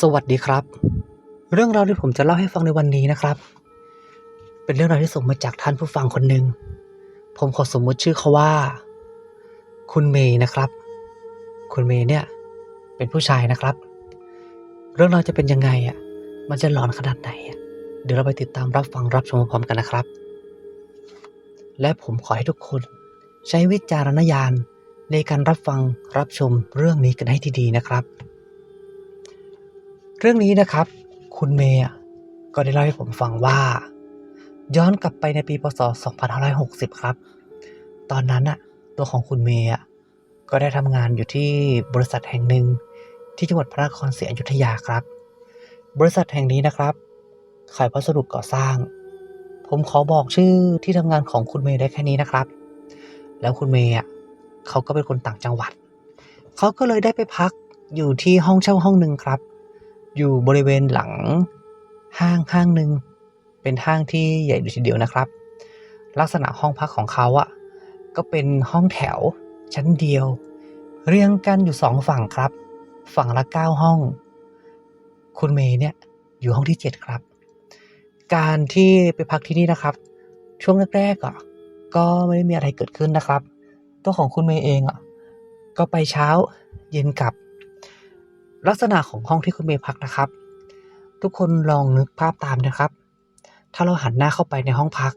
สวัสดีครับ เรื่องราวที่ผมจะเล่าให้ฟังในวันนี้นะครับ เป็นเรื่องราวที่ส่งมาจากท่านผู้ฟังคนหนึ่ง ผมขอสมมติชื่อเขาว่า คุณเมย์นะครับ คุณเมย์เนี่ย เป็นผู้ชายนะครับ เรื่องราวจะเป็นยังไงอะ มันจะหลอนขนาดไหนอะเดี๋ยวเราไปติดตามรับฟังรับชมพร้อมกันนะครับ และผมขอให้ทุกคน ใช้วิจารณญาณในการรับฟังรับชมเรื่องนี้กันให้ดีๆนะครับ รื่องนี้นะครับ คุณเมย์ก็ได้เล่าให้ผมฟังว่า ย้อนกลับไปในปีพศ 2560 ครับ ตอนนั้นอะตัวของคุณเมย์ก็ได้ทำงานอยู่ที่บริษัทแห่งหนึ่งที่จังหวัดพระนครศรีอยุธยาครับ บริษัทแห่งนี้นะครับ ขายวัสดุก่อสร้าง ผมขอบอกชื่อที่ทำงานของคุณเมย์ได้แค่นี้นะครับ แล้วคุณเมย์เขาก็เป็นคนต่างจังหวัด เขาก็เลยได้ไปพักอยู่ที่ห้องเช่าห้องหนึ่งครับ อยู่บริเวณหลังห้างห้างหนึ่งเป็นห้างที่ใหญ่ทีเดียวนะครับ ลักษณะห้องพักของเขาอะก็เป็นห้องแถวชั้นเดียว เรียงกันอยู่สองฝั่งครับ ฝั่งละเก้าห้อง คุณเมย์เนี่ยอยู่ห้องที่เจ็ดครับ การที่ไปพักที่นี่นะครับ ช่วงแรกๆอะก็ไม่ได้มีอะไรเกิดขึ้นนะครับ ตัวของคุณเมย์เองอะก็ไปเช้าเย็นกลับ ลักษณะของห้องที่คุณเมย์พักนะครับ ทุกคนลองนึกภาพตามนะครับ ถ้าเราหันหน้าเข้าไปในห้องพัก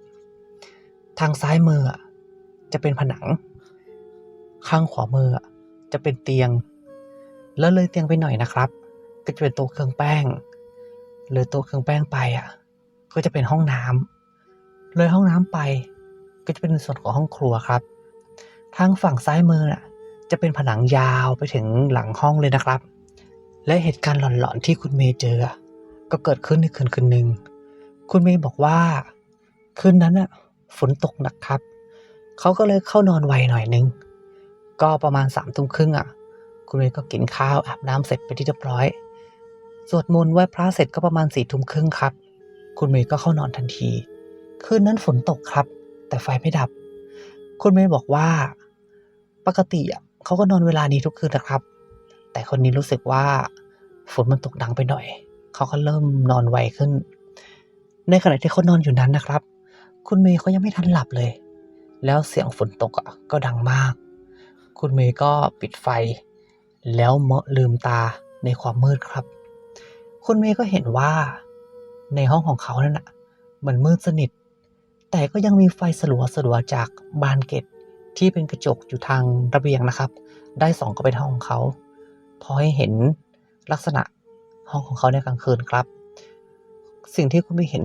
ทางซ้ายมือจะเป็นผนัง ข้างขวามือจะเป็นเตียง แล้วเลยเตียงไปหน่อยนะครับ ก็จะเป็นโต๊ะเครื่องแป้ง เลยโต๊ะเครื่องแป้งไปอะ ก็จะเป็นห้องน้ำเลยห้องน้ำไป ก็จะเป็นส่วนของห้องครัวครับ ทางฝั่งซ้ายมือน่ะ จะเป็นผนังยาวไปถึงหลังห้องเลยนะครับ และเหตุการณ์หลอนๆที่คุณเมย์เจอ ก็เกิดขึ้นในคืนคืนหนึ่ง คุณเมย์บอกว่า คืนนั้นอะฝนตกหนักครับ เขาก็เลยเข้านอนไวหน่อยนึง ก็ประมาณสามทุ่มครึ่งอะคุณเมย์ก็กินข้าวอาบน้ำเสร็จไปที่เรียบร้อย สวดมนต์ไหว้พระเสร็จก็ประมาณสี่ทุ่มครึ่งครับ คุณเมย์ก็เข้านอนทันที คืนนั้นฝนตกครับ แต่ไฟไม่ดับ คุณเมย์บอกว่า ปกติอะเขาก็นอนเวลานี้ทุกคืนนะครับ แต่คนนี้รู้สึกว่า ฝนมันตกดังไปหน่อย เขาก็เริ่มนอนไวขึ้น ในขณะที่เขานอนอยู่นั้นนะครับ คุณเมย์เขายังไม่ทันหลับเลย แล้วเสียงฝนตกอะก็ดังมาก คุณเมย์ก็ปิดไฟ แล้วเมาะลืมตาในความมืดครับ คุณเมย์ก็เห็นว่า ในห้องของเขานั่นน่ะมันมืดสนิท แต่ก็ยังมีไฟสลัวสลัวจากบานเกตที่เป็นกระจกอยู่ทางระเบียงนะครับ ได้ส่องเข้าไปในห้องของเขาพอให้เห็น ลักษณะห้องของเขาในกลางคืนครับ สิ่งที่คุณไม่เห็น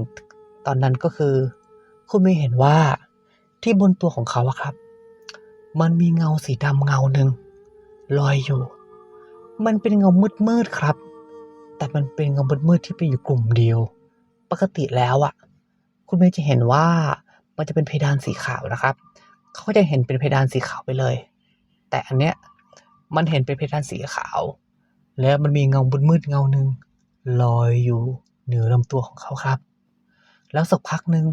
ตอนนั้นก็คือ คุณไม่เห็นว่าที่บนตัวของเขาอะครับ มันมีเงาสีดำเงาหนึ่งลอยอยู่ มันเป็นเงามืดๆครับ แต่มันเป็นเงามืดๆที่ไปอยู่กลุ่มเดียว ปกติแล้วอะคุณเมย์จะเห็นว่ามันจะเป็นเพดานสีขาวนะครับ เขาก็จะเห็นเป็นเพดานสีขาวไปเลย แต่อันเนี้ยมันเห็นเป็นเพดานสีขาว แล้วมันมีเงามืดๆเงาหนึ่งลอยอยู่เหนือลำตัวของเขาครับ แล้วสักพักหนึ่ง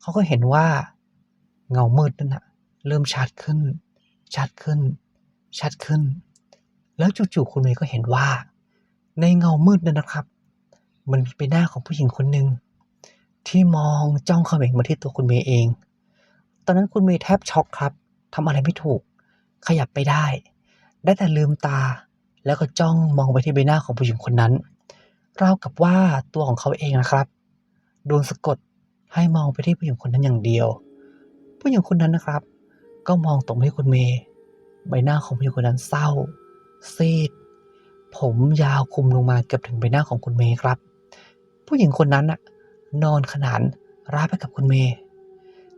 เขาก็เห็นว่าเงามืดนั่นนะเริ่มชัดขึ้น ชัดขึ้น ชัดขึ้น แล้วจู่ๆคุณเมย์ก็เห็นว่า ในเงามืดนั่นนะครับ มันมีใบหน้าของผู้หญิงคนหนึ่งที่มองจ้องเขม็งมาที่ตัวคุณเมย์เอง ตอนนั้นคุณเมย์แทบช็อกครับทำอะไรไม่ถูก ขยับไปได้ ได้แต่ลืมตา แล้วก็จ้องมองไปที่ใบหน้าของผู้หญิงคนนั้น ราวกับว่าตัวของเขาเองนะครับ โดนสะกดให้มองไปที่ผู้หญิงคนนั้นอย่างเดียว ผู้หญิงคนนั้นนะครับ ก็มองตรงไปที่คุณเมย์ใบหน้าของผู้หญิงคนนั้นเศร้า ซีด ผมยาวคลุมลงมาเกือบถึงใบหน้าของคุณเมย์ครับ ผู้หญิงคนนั้นน่ะนอนขนานราบไปกับคุณเมย์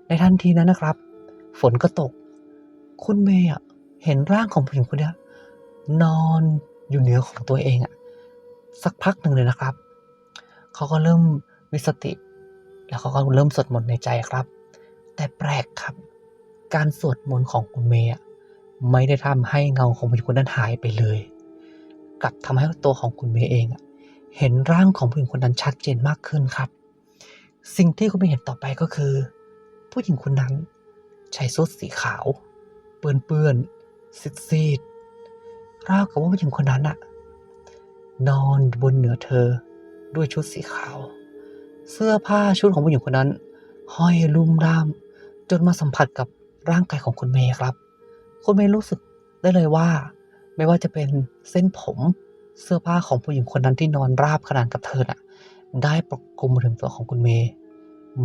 ในทันทีนั้นนะครับ ฝนก็ตก คุณเมย์เห็นร่างของผู้หญิงคนนี้ นอนอยู่เหนือของตัวเองอะสักพักหนึ่งเลยนะครับ เขาก็เริ่มมีสติ แล้วเขาก็เริ่มสวดมนต์ในใจครับ แต่แปลกครับ การสวดมนต์ของคุณเมย์ไม่ได้ทำให้เงาของผู้หญิงคนนั้นหายไปเลย กลับทำให้ตัวของคุณเมย์เองอเห็นร่างของผู้หญิงคนนั้นชัดเจนมากขึ้นครับ สิ่งที่คุณเมย์เห็นต่อไปก็คือ ผู้หญิงคนนั้นใช้ชุดสีขาว เปื้อนๆซีดๆ ราวกับว่าผู้หญิงคนนั้นอะนอนบนเหนือเธอด้วยชุดสีขาว เสื้อผ้าชุดของผู้หญิงคนนั้น ห้อยลุ่มร่าม จนมาสัมผัสกับร่างกายของคุณเมย์ครับ คุณเมย์รู้สึกได้เลยว่า ไม่ว่าจะเป็นเส้นผมเสื้อผ้าของผู้หญิงคนนั้นที่นอนราบขนานกับเธอน่ะ ได้ปกคลุมมาถึงตัวของคุณเมย์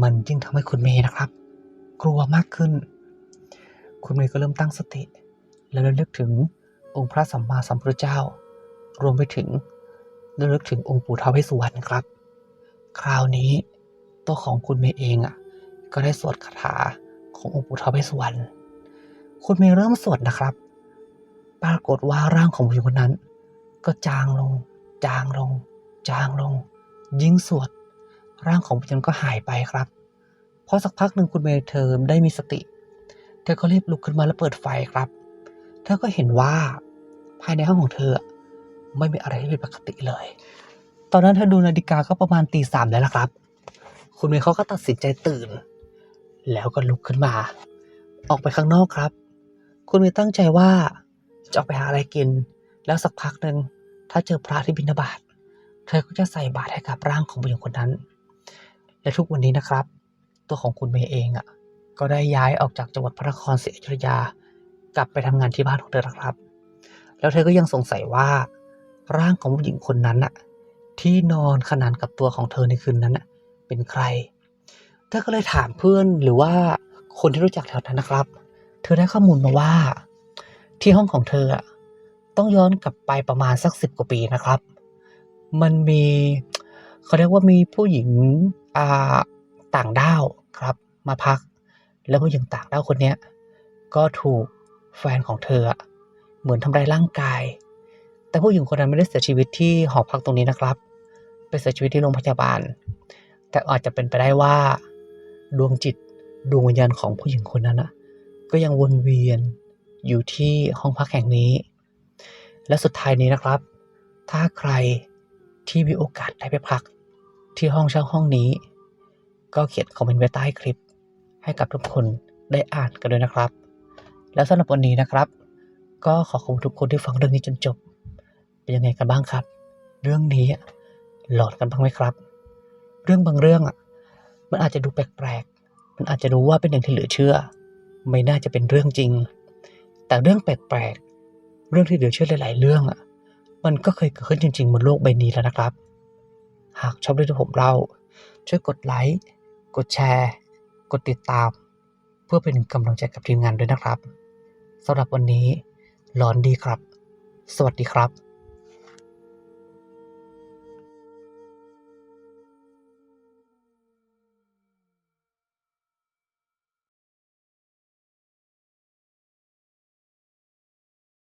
มันยิ่งทำให้คุณเมย์นะครับ กลัวมากขึ้น คุณเมย์ก็เริ่มตั้งสติ แล้วระลึกถึง องค์พระสัมมาสัมพุทธเจ้า รวมไปถึงระลึกถึงองค์ปู่ท้าวเวสสุวรรณครับ คราวนี้ตัวของคุณเมย์เองอะ ก็ได้สวดคาถาขององค์ปู่ท้าวเวสสุวรรณคุณเมย์เริ่มสวดนะครับ ปรากฏว่าร่างของผู้หญิงคนนั้น ก็จางลง จางลง จางลง ยิ่งสวด ร่างของผู้หญิงก็หายไปครับพอสักพักหนึ่งคุณเมย์เธอได้มีสติ เธอก็รีบลุกขึ้นมาแล้วเปิดไฟครับ ธอก็เห็นว่าภายในห้องของเธอ ไม่มีอะไรที่ผิดปกติเลย ตอนนั้นเธอดูนาฬิกาก็ประมาณตีสามแล้วล่ะครับ คุณเมย์เขาก็ตัดสินใจตื่น แล้วก็ลุกขึ้นมา ออกไปข้างนอกครับ คุณเมย์ตั้งใจว่าจะออกไปหาอะไรกิน แล้วสักพักหนึ่งถ้าเจอพระที่บิณฑบาตเธอก็จะใส่บาตรให้กับร่างของผู้หญิงคนนั้น และทุกวันนี้นะครับ ตัวของคุณเมย์เองอะ ก็ได้ย้ายออกจากจังหวัดพระนครศรีอยุธยา กลับไปทำงานที่บ้านของเธอครับ แล้วเธอก็ยังสงสัยว่า ร่างของผู้หญิงคนนั้นน่ะ ที่นอนขนานกับตัวของเธอในคืนนั้นน่ะ เป็นใคร เธอก็เลยถามเพื่อนหรือว่าคนที่รู้จักแถวนั้นนะครับ เธอได้ข้อมูลมาว่า ที่ห้องของเธออะต้องย้อนกลับไปประมาณสักสิบกว่าปีนะครับ มันมีเขาเรียกว่ามีผู้หญิงอ่าต่างด้าวครับ มาพัก แล้วผู้หญิงต่างด้าวคนเนี้ก็ถูก แฟนของเธออะเหมือนทำร้ายร่างกาย แต่ผู้หญิงคนนั้นไม่ได้เสียชีวิตที่หอพักตรงนี้นะครับ ไปเสียชีวิตที่โรงพยาบาล แต่อาจจะเป็นไปได้ว่า ดวงจิตดวงวิญญาณของผู้หญิงคนนั้นอะก็ยังวนเวียนอยู่ที่ห้องพักแห่งนี้ และสุดท้ายนี้นะครับ ถ้าใครที่มีโอกาสได้ไปพักที่ห้องเช่าห้องนี้ ก็เขียนคอมเมนต์ไว้ใต้คลิป ให้กับทุกคนได้อ่านกันด้วยนะครับ แล้วสำหรับวันนี้นะครับ ก็ขอขอบคุณทุกคนที่ฟังเรื่องนี้จนจบ เป็นยังไงกันบ้างครับ เรื่องนี้หลอนกันบ้างไหมครับ เรื่องบางเรื่องอะมันอาจจะดูแปลกๆ มันอาจจะดูว่าเป็นเรื่องที่เหลือเชื่อ ไม่น่าจะเป็นเรื่องจริง แต่เรื่องแปลกๆ เรื่องที่เหลือเชื่อหลาย ๆ เรื่องอะ มันก็เคยเกิดขึ้นจริงๆบนโลกใบนี้แล้วนะครับ หากชอบเรื่องที่ผมเล่า ช่วยกดไลค์ กดแชร์ กดติดตาม เพื่อเป็นกำลังใจกับทีมงานด้วยนะครับ สำหรับวันนี้หลอนดีครับ สวัสดีครับ